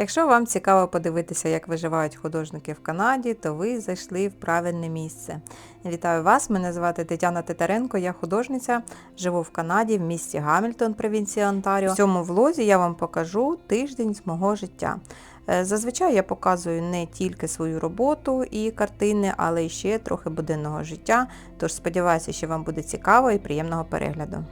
Якщо вам цікаво подивитися, як виживають художники в Канаді, то ви зайшли в правильне місце. Вітаю вас! Мене звати Тетяна Титаренко, я художниця, живу в Канаді в місті Гамільтон, провінція Онтаріо. В цьому влозі я вам покажу тиждень з мого життя. Е, Зазвичай я показую не тільки свою роботу і картини, але й ще трохи буденного життя. Тож сподіваюся, що вам буде цікаво і приємного перегляду.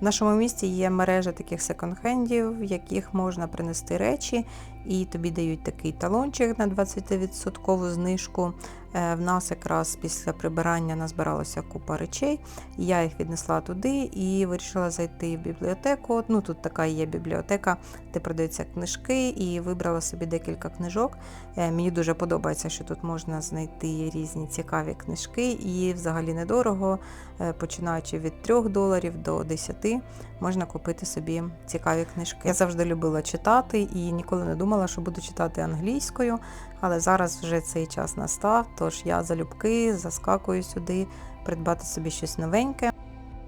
В нашому місті є мережа таких секонд-хендів, в яких можна принести речі, і тобі дають такий талончик на 20% знижку. Е, В нас якраз після прибирання назбиралося купа речей. Я їх віднесла туди і вирішила зайти в бібліотеку. Ну тут така є бібліотека, де продаються книжки, і вибрала собі декілька книжок. Е, Мені дуже подобається, що тут можна знайти різні цікаві книжки, і взагалі недорого, Е, починаючи від 3 доларів до 10, можна купити собі цікаві книжки. Я завжди любила читати і ніколи не думала, що буду читати англійською, але зараз вже цей час настав, тож я залюбки заскакую сюди придбати собі щось новеньке.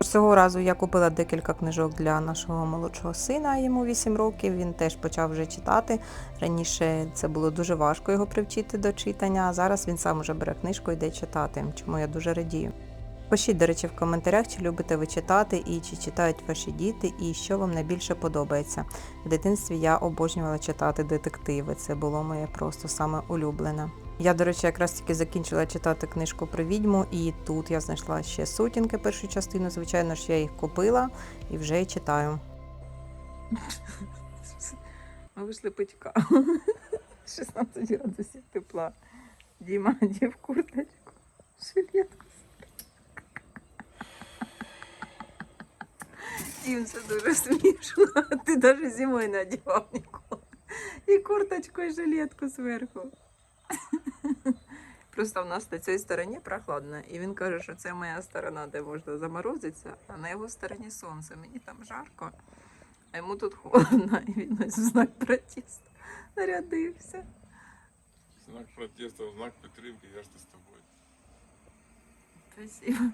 Цього разу я купила декілька книжок для нашого молодшого сина, йому 8 років. Він теж почав вже читати. Раніше це було дуже важко його привчити до читання, а зараз він сам уже бере книжку і йде читати, чому я дуже радію. Пишіть, до речі, в коментарях, чи любите ви читати і чи читають ваші діти, і що вам найбільше подобається. В дитинстві я обожнювала читати детективи. Це було моє просто саме улюблене. Я, до речі, якраз тільки закінчила читати книжку про відьму, і тут я знайшла ще сутінки першу частину. Звичайно ж, я їх купила і вже читаю. Ми вийшли пити 16 градусів тепла. Діма, дів курточку. Жилетку. Дім, це дуже смішно. Ти навіть зимою не одягав ніколи. І курточку, і жилетку зверху. Просто в нас на цій стороні прохладно. І він каже, що це моя сторона, де можна заморозитися, а на його стороні сонце. Мені там жарко, а йому тут холодно, і він ось в знак протесту нарядився. Знак протесту, знак підтримки, я ж з тобою. Спасибо.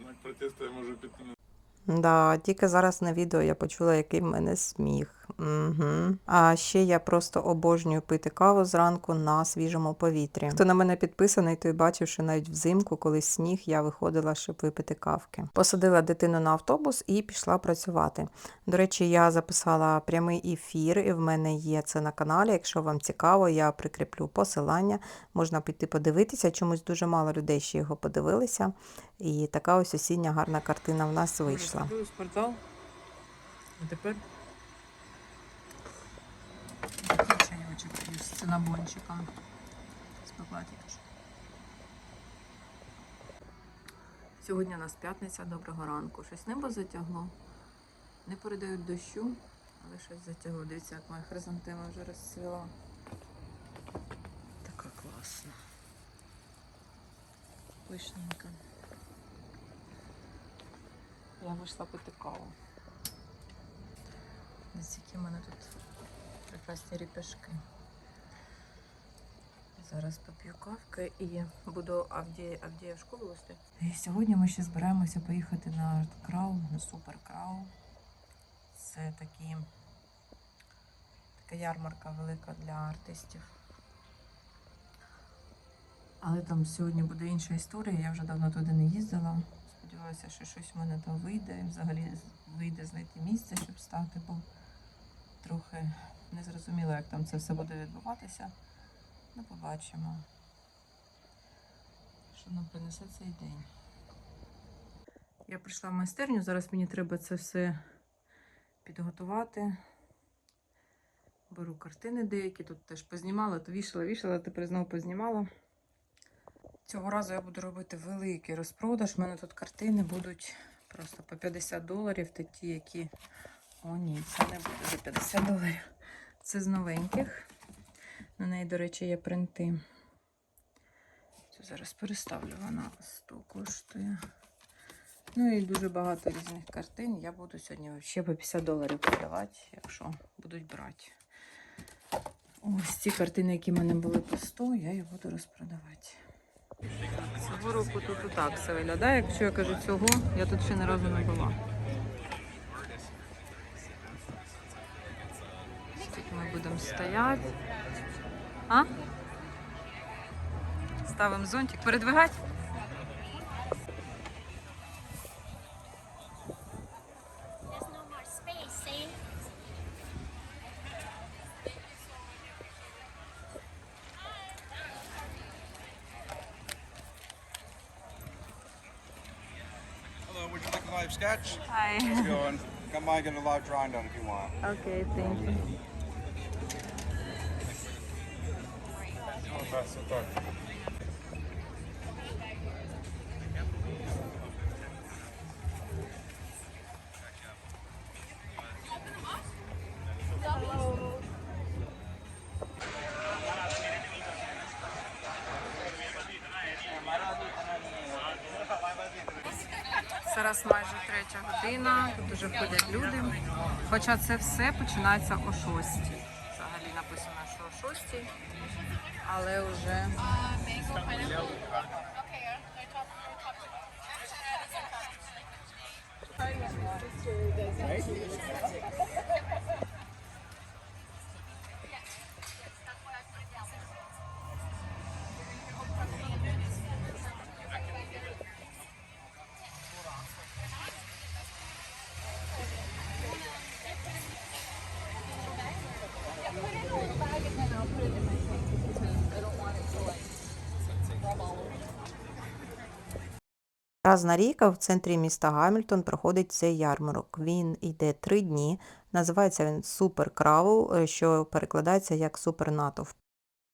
Знак протесту я можу піти на Да, тільки зараз на відео я почула, який в мене сміх. Угу. А ще я просто обожнюю пити каву зранку на свіжому повітрі. Хто на мене підписаний, той бачив, що навіть взимку, коли сніг, я виходила, щоб випити кавки. Посадила дитину на автобус і пішла працювати. До речі, я записала прямий ефір, і в мене є це на каналі. Якщо вам цікаво, я прикріплю посилання. Можна піти подивитися. Чомусь дуже мало людей ще його подивилися. І така ось осіння гарна картина в нас вийшла. Спортзал. А тепер із цинабончиком. Спекла тільки. Сьогодні у нас п'ятниця, доброго ранку. Щось небо затягло. Не передають дощу, але щось затягло. Дивіться, як моя хризантема вже розцвіла. Така класна. Пишненька. Я вийшла пити каву. Десь які в мене тут прекрасні ріпешки. Зараз поп'ю кавки і буду Авдія в школу вести. І сьогодні ми ще збираємося поїхати на арт-крау, на супер-крау. Це такі, така ярмарка велика для артистів. Але там сьогодні буде інша історія. Я вже давно туди не їздила. Сподіваюся, що щось в мене там вийде. І взагалі вийде знайти місце, щоб стати, бо трохи не зрозуміло, як там це все буде відбуватися. Ну, побачимо, що нам принесе цей день. Я прийшла в майстерню, зараз мені треба це все підготувати. Беру картини деякі, тут теж познімала, то вішала, вішала, тепер знову познімала. Цього разу я буду робити великий розпродаж. У мене тут картини будуть просто по 50 доларів. Та ті, які. О, ні, це не буде за 50 доларів. Це з новеньких. На неї, до речі, є принти. Це зараз переставлю, вона 100 коштує. Ну і дуже багато різних картин. Я буду сьогодні ще по 50 доларів продавати, якщо будуть брати. Ось ці картини, які в мене були по 100, я їх буду розпродавати. Цього року тут отак все виглядає. Якщо я кажу цього, я тут ще ні разу не була. Тут ми будемо стояти. А? Ставимо зонтик. Передвигати? live sketch. Hi. How's it going? Come by and get a live drawing done if you want. Okay, thank you. Хоча це все починається о 6. Взагалі написано, що о 6, але вже Раз на рік в центрі міста Гамільтон проходить цей ярмарок. Він йде три дні. Називається він Супер Кравл, е, що перекладається як Супер Натовп.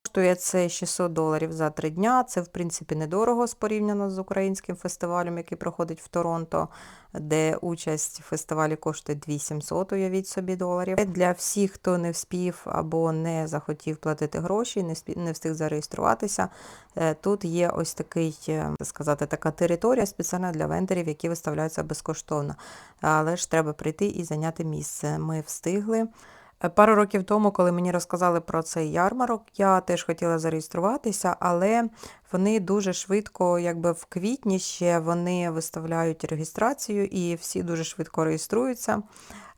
Коштує це 600 доларів за три дня. Це, в принципі, недорого порівняно з українським фестивалем, який проходить в Торонто, де участь в фестивалі коштує 2700, уявіть собі, доларів. Для всіх, хто не вспів або не захотів платити гроші, не, спі- не встиг зареєструватися, Е, Тут є ось такий, е, так сказати, така територія спеціальна для вендорів, які виставляються безкоштовно. Але ж треба прийти і зайняти місце. Ми встигли. Е, Пару років тому, коли мені розказали про цей ярмарок, я теж хотіла зареєструватися, але вони дуже швидко, якби в квітні ще вони виставляють реєстрацію і всі дуже швидко реєструються.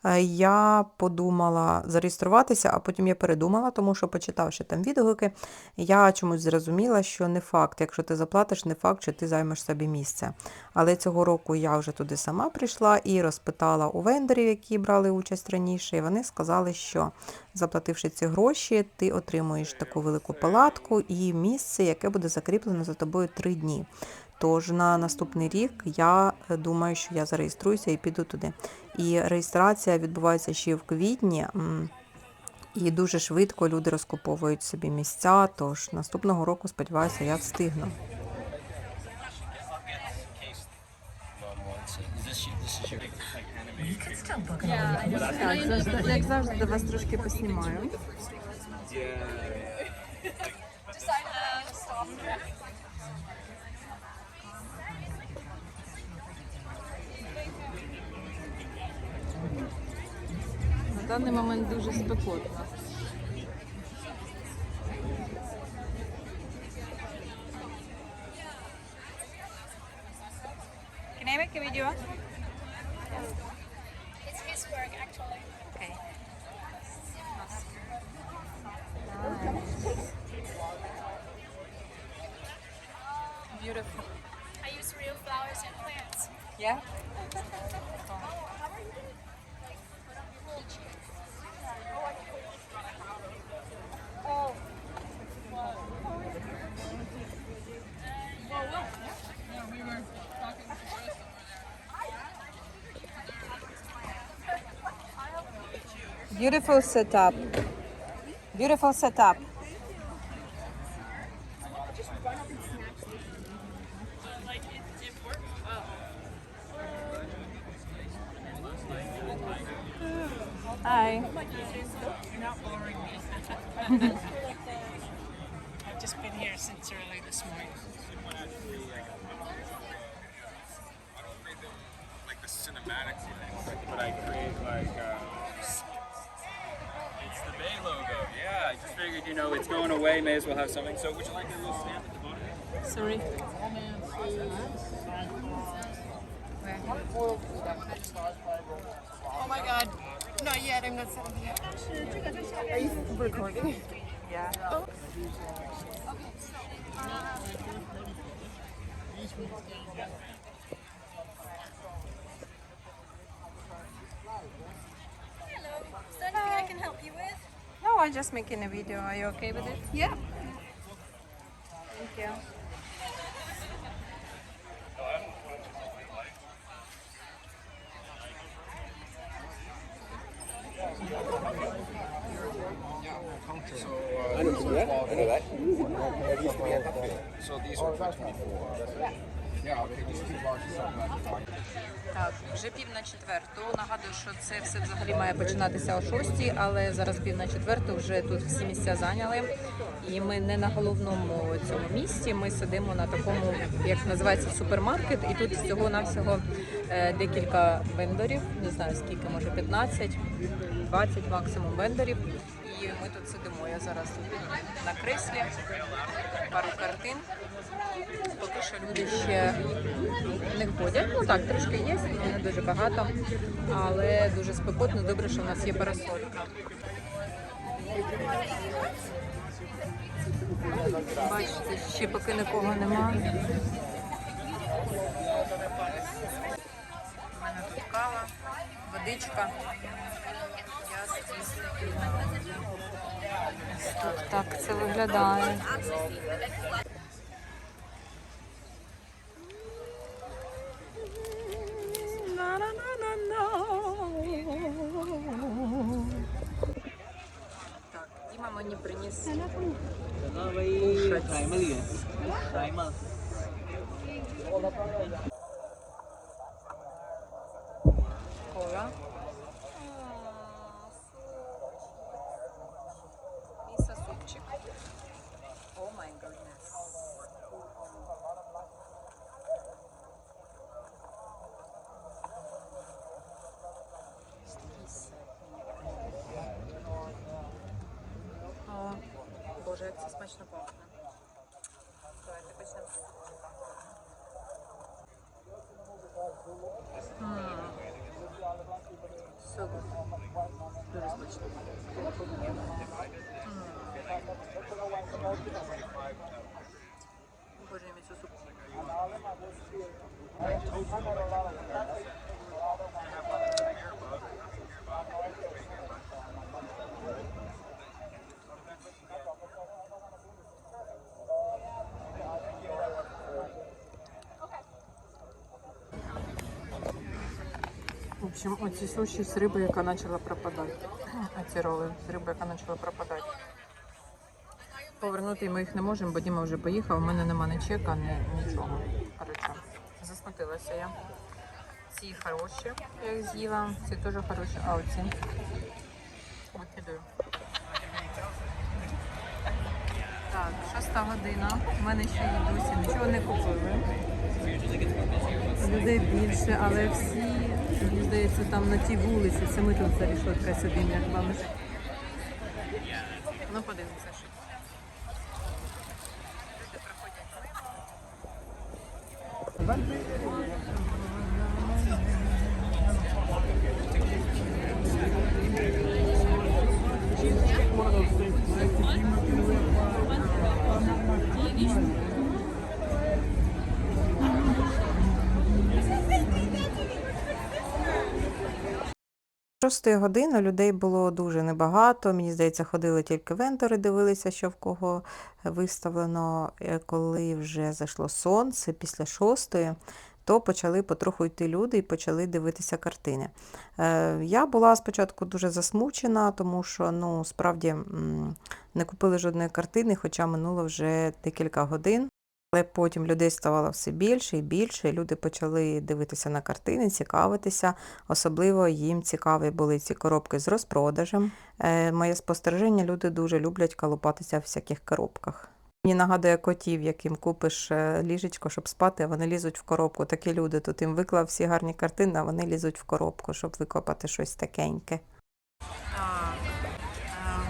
Е, Я подумала зареєструватися, а потім я передумала, тому що почитавши там відгуки, я чомусь зрозуміла, що не факт, якщо ти заплатиш, не факт, що ти займеш собі місце. Але цього року я вже туди сама прийшла і розпитала у вендорів, які брали участь раніше, і вони сказали, що заплативши ці гроші, ти отримуєш таку велику палатку і місце, яке буде закріплено за тобою три дні. Тож на наступний рік я е, думаю, що я зареєструюся і піду туди. І реєстрація відбувається ще в квітні. І дуже швидко люди розкуповують собі місця. Тож наступного року, сподіваюся, я встигну. як завжди вас трошки поснімаю. Даний момент дуже спекотно. Can I make a video? Beautiful setup. Beautiful setup. So, would you like a little stamp at the bottom? Sorry. Oh my god. Not yet. I'm not settled yet. Are you recording? Yeah. Oh. Hello. Is there anything I can help you with? No, I'm just making a video. Are you okay with it? Yeah you. So, uh, So these are 24. Yeah. Так, вже пів на четверту. Нагадую, що це все взагалі має починатися о шостій, але зараз пів на четверту вже тут всі місця зайняли. І ми не на головному цьому місці. Ми сидимо на такому, як називається, супермаркет, і тут всього навсього декілька вендорів. Не знаю скільки, може 15, 20 максимум вендорів. Тут сидимо. Я зараз тут на креслі, пару картин. Поки що люди ще не ходять. Ну так, трошки є, не дуже багато, але дуже спекотно. Добре, що в нас є парасолька. Бачите, ще поки нікого нема. У мене тут кава, водичка. Я звісно. Так це виглядає. Так, Діма мені приніс кола. Боже, я цю суп. В общем, оці суші з риби, яка почала пропадати. Оці роли з риби, яка почала пропадати. Повернути ми їх не можемо, бо Діма вже поїхав, у мене нема ні чека, ні нічого. Коротше, засмутилася я. Ці хороші, я їх з'їла, ці теж хороші, а оці викидаю. Так, шоста година. У мене ще й досі нічого не купили. Людей більше, але всі, здається, там на тій вулиці, це ми тут за рішоткою сидимо, як вам. Ну, подивимося, що. 6 години людей було дуже небагато. Мені здається, ходили тільки вендори, дивилися, що в кого е, виставлено, е, коли вже зайшло сонце після 6 то почали потроху йти люди і почали дивитися картини. Е, я була спочатку дуже засмучена, тому що ну, справді не купили жодної картини, хоча минуло вже декілька годин. Але потім людей ставало все більше і більше, і люди почали дивитися на картини, цікавитися. Особливо їм цікаві були ці коробки з розпродажем. Е, моє спостереження, люди дуже люблять колупатися в всяких коробках. Мені нагадує котів, яким купиш е, ліжечко, щоб спати, а вони лізуть в коробку. Такі люди тут їм виклав всі гарні картини, а вони лізуть в коробку, щоб викопати щось такеньке. Так,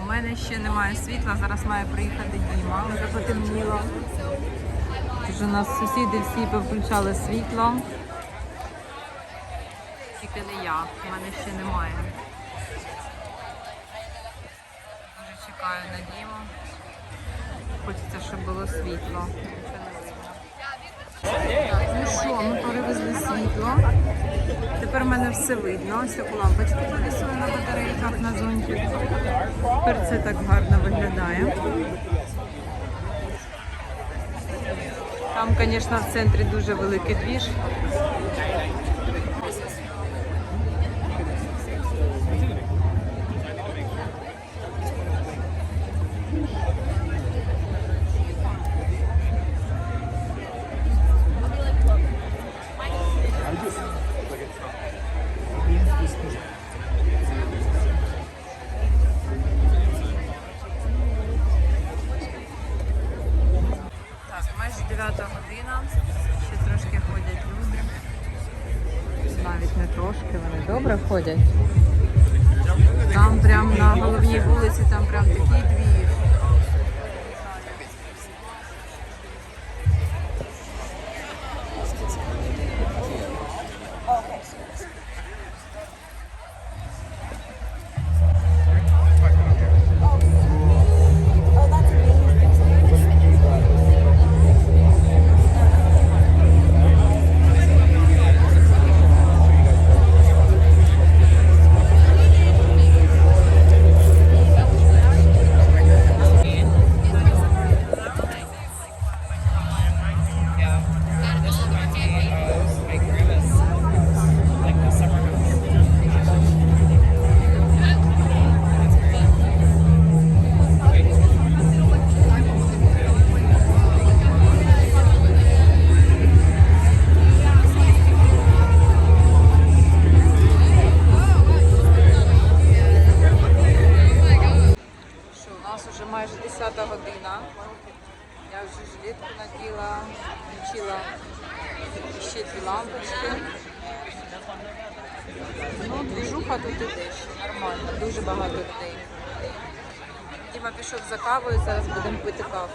е, мене ще немає світла, зараз має приїхати Діма, вже потемніло. Вже нас сусіди всі повключали світло. Тільки не я, в мене ще немає. Дуже чекаю на Діму. Хочеться, щоб було світло. Ну що, ми перевезли світло. Тепер в мене все видно. Ось таку лампочку повісили на батарейках на зонті. Тепер це так гарно виглядає. Там, звісно, в центрі дуже великий двіж. 10. Я вже жилетку наділа, включила ще дві лампочки. Ну, двіжуха тут іде ще нормально, дуже багато людей. Діма пішов за кавою, зараз будемо пити каву.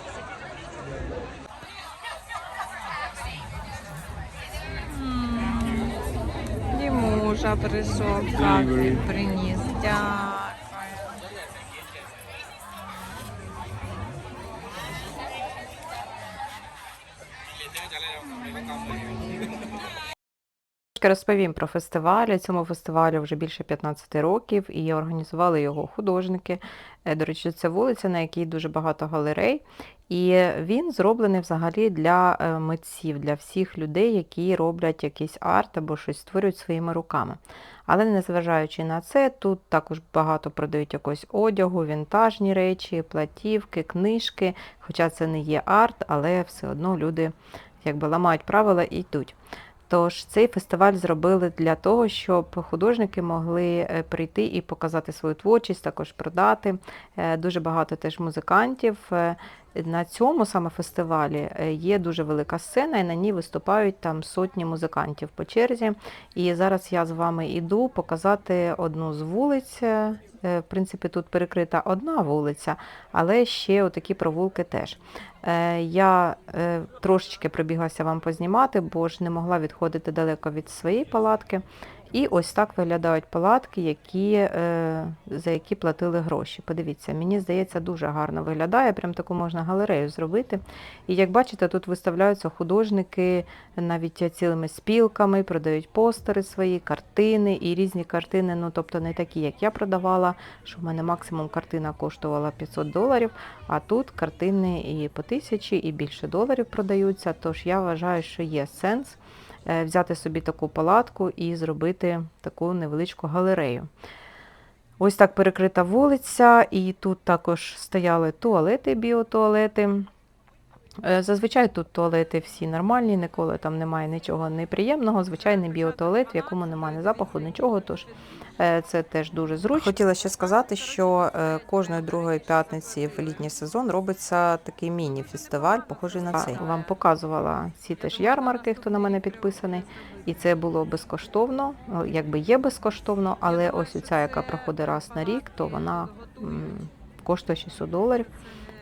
М, Дімуша прийшов, каву приніс. Дякую. Трішки Розповім про фестиваль. Цьому фестивалю вже більше 15 років і організували його художники. Е, До речі, це вулиця, на якій дуже багато галерей. І він зроблений взагалі для е, митців, для всіх людей, які роблять якийсь арт або щось створюють своїми руками. Але незважаючи на це, тут також багато продають якогось одягу, вінтажні речі, платівки, книжки. Хоча це не є арт, але все одно люди якби ламають правила і йдуть. Тож цей фестиваль зробили для того, щоб художники могли е, прийти і показати свою творчість, також продати. Е, Дуже багато теж музикантів. Е, На цьому саме фестивалі є дуже велика сцена, і на ній виступають там сотні музикантів по черзі. І зараз я з вами іду показати одну з вулиць. Е, В принципі, тут перекрита одна вулиця, але ще отакі провулки теж. Е, Я е, трошечки пробіглася вам познімати, бо ж не могла відходити далеко від своєї палатки. І ось так виглядають палатки, які, е, за які платили гроші. Подивіться, мені здається, дуже гарно виглядає. Прям таку можна галерею зробити. І як бачите, тут виставляються художники навіть цілими спілками, продають постери свої, картини і різні картини, ну тобто не такі, як я продавала, що в мене максимум картина коштувала 500 доларів, а тут картини і по тисячі, і більше доларів продаються. Тож я вважаю, що є сенс взяти собі таку палатку і зробити таку невеличку галерею. Ось так перекрита вулиця, і тут також стояли туалети, біотуалети. Е, Зазвичай тут туалети всі нормальні, ніколи там немає нічого неприємного. Звичайний біотуалет, в якому немає запаху, нічого. Тож е, це теж дуже зручно. Хотіла ще сказати, що е, кожної другої п'ятниці в літній сезон робиться такий міні-фестиваль, похожий на цей. Вам показувала ці теж ярмарки, хто на мене підписаний, і це було безкоштовно, якби є безкоштовно, але ось ця, яка проходить раз на рік, то вона коштує 600 доларів.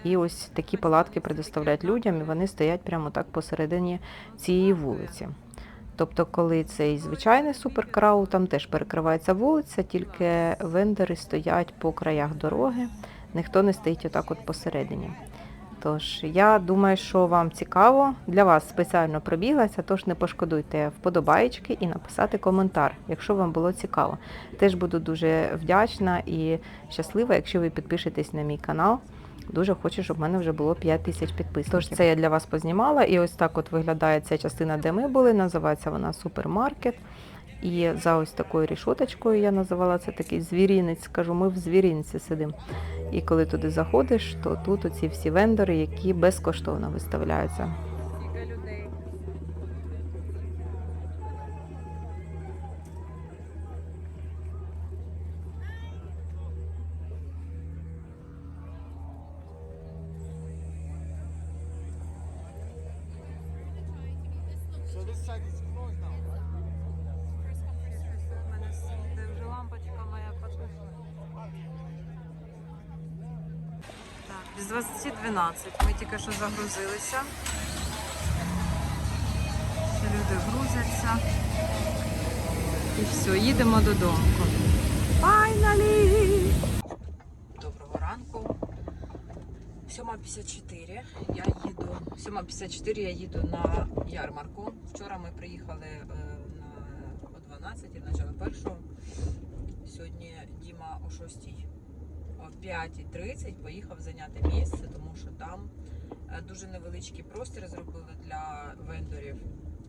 І ось такі палатки предоставляють людям, і вони стоять прямо так посередині цієї вулиці. Тобто, коли цей звичайний суперкрау, там теж перекривається вулиця, тільки вендори стоять по краях дороги, ніхто не стоїть отак от посередині. Тож я думаю, що вам цікаво. Для вас спеціально пробіглася, тож не пошкодуйте вподобаєчки і написати коментар, якщо вам було цікаво. Теж буду дуже вдячна і щаслива, якщо ви підпишетесь на мій канал. Дуже хочу, щоб в мене вже було 5 тисяч підписників. Тож це я для вас познімала. І ось так от виглядає ця частина, де ми були. Називається вона супермаркет. І за ось такою рішоточкою я називала це такий звірінець. Скажу, ми в звірінці сидимо. І коли туди заходиш, то тут оці всі вендори, які безкоштовно виставляються. Вже лампочка моя потухла. Так, без 20.12. Ми тільки що загрузилися. Ще люди грузяться. І все, їдемо додому. Finally! Доброго ранку. 7.54. Я. 7.54 я їду на ярмарку. Вчора ми приїхали е, на о 12, начало першого. Сьогодні Діма о 6 о 5.30 поїхав зайняти місце, тому що там е, дуже невеличкий простір зробили для вендорів,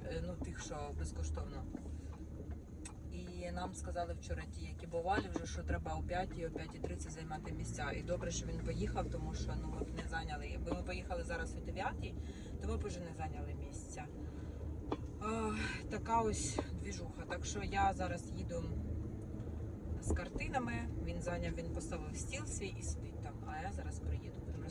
е, ну тих, що безкоштовно. І нам сказали вчора ті, які бували, вже що треба о 5 о 5.30 займати місця. І добре, що він поїхав, тому що ну б не зайняли. Якби ми поїхали зараз о 9, то ми б вже не зайняли місця. А, така ось двіжуха. Так що я зараз їду з картинами. Він зайняв, він поставив стіл свій і сидить там. А я зараз приїду,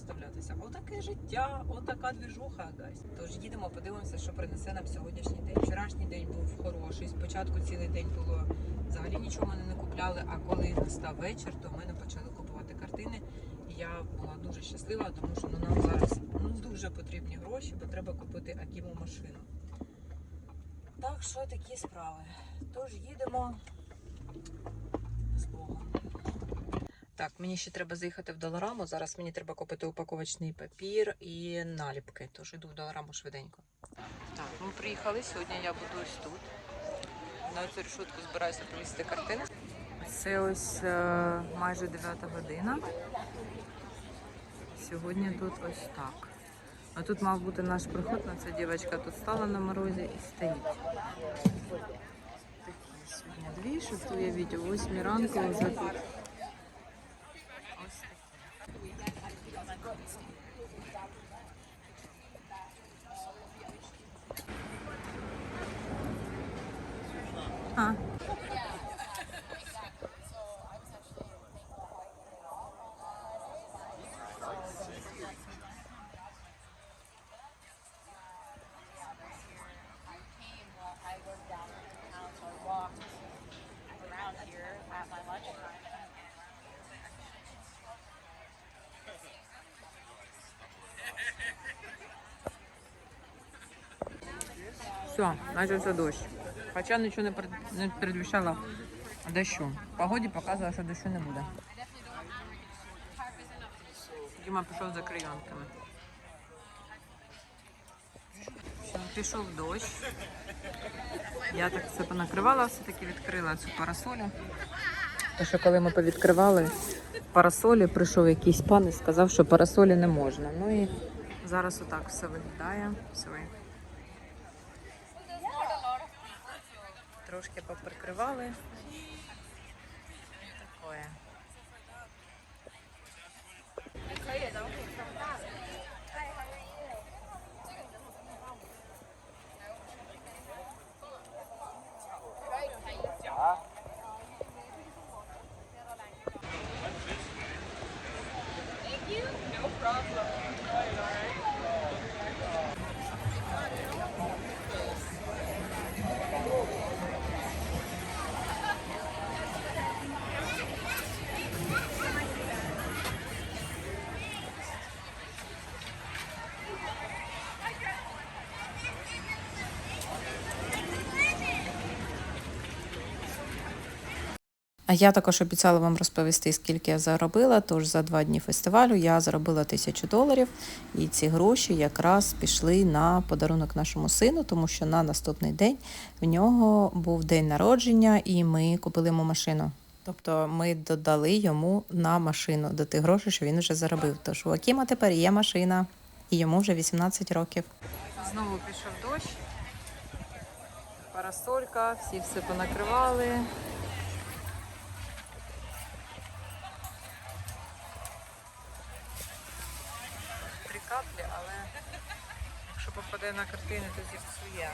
будемо розставлятися. Отаке життя, отака двіжуха, гайс. Тож їдемо, подивимося, що принесе нам сьогоднішній день. Вчорашній день був хороший. Спочатку цілий день було взагалі нічого ми не купляли. А коли настав вечір, то ми не почали купувати картини. І я була дуже щаслива, тому що ну, нам зараз ну, дуже потрібні гроші, бо треба купити Акіму машину. Так що такі справи. Тож їдемо з Богом. Так, мені ще треба заїхати в Долараму. Зараз мені треба купити упаковочний папір і наліпки. Тож йду в Долараму швиденько. Так, ми приїхали. Сьогодні я буду ось тут. На цю решетку збираюся повісити картини. Це ось е, майже 9 година. Сьогодні тут ось так. А тут мав бути наш приход, але ця дівчинка тут стала на морозі і стоїть. Такі сьогодні дві, шифтує відео. О 8 ранку вже тут. Все, почався дощ. Хоча нічого не, не передвіщало дощу. Погоді показує, що дощу не буде. Діма пішов за крайонками. Пішов дощ. Я так все понакривала, все-таки відкрила цю парасолю. Тому що коли ми повідкривали парасолі, прийшов якийсь пан і сказав, що парасолі не можна. Ну і зараз отак все виглядає. Sorry. Трошки поприкривали. Я також обіцяла вам розповісти, скільки я заробила. Тож за два дні фестивалю я заробила тисячу доларів, і ці гроші якраз пішли на подарунок нашому сину, тому що на наступний день в нього був день народження, і ми купили йому машину. Тобто ми додали йому на машину до тих грошей, що він вже заробив. Тож у Акіма тепер є машина, і йому вже 18 років. Знову пішов дощ. Парасолька, всі все понакривали. Попаде на картину, то зіпсує.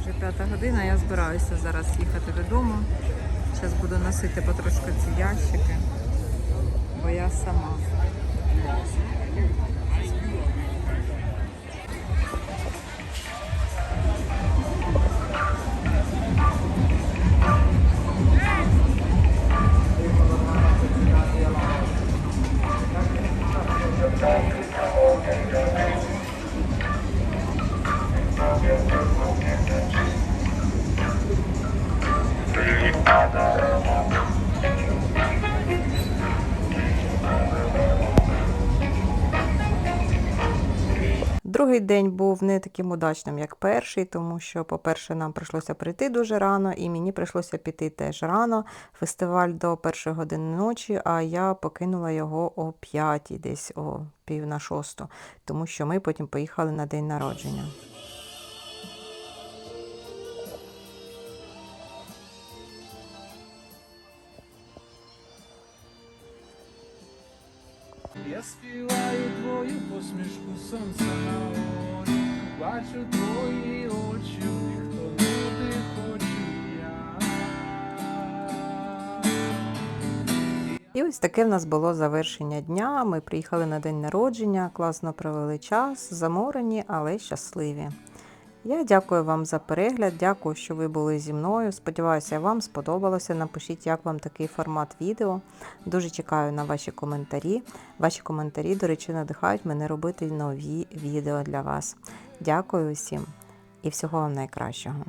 Вже п'ята година, я збираюся зараз їхати додому. Зараз буду носити потрошку ці ящики, бо я сама. Другий день був не таким удачним, як перший, тому що, по-перше, нам прийшлося прийти дуже рано, і мені прийшлося піти теж рано. Фестиваль до першої години ночі, а я покинула його о п'ятій, десь о пів на шосту, тому що ми потім поїхали на день народження. Я співаю твою посмішку сонця на горі, бачу твої очі, ніхто не хочу я. І ось таке в нас було завершення дня. Ми приїхали на день народження, класно провели час, заморені, але щасливі. Я дякую вам за перегляд, дякую, що ви були зі мною. Сподіваюся, вам сподобалося. Напишіть, як вам такий формат відео. Дуже чекаю на ваші коментарі. Ваші коментарі, до речі, надихають мене робити нові відео для вас. Дякую усім і всього вам найкращого.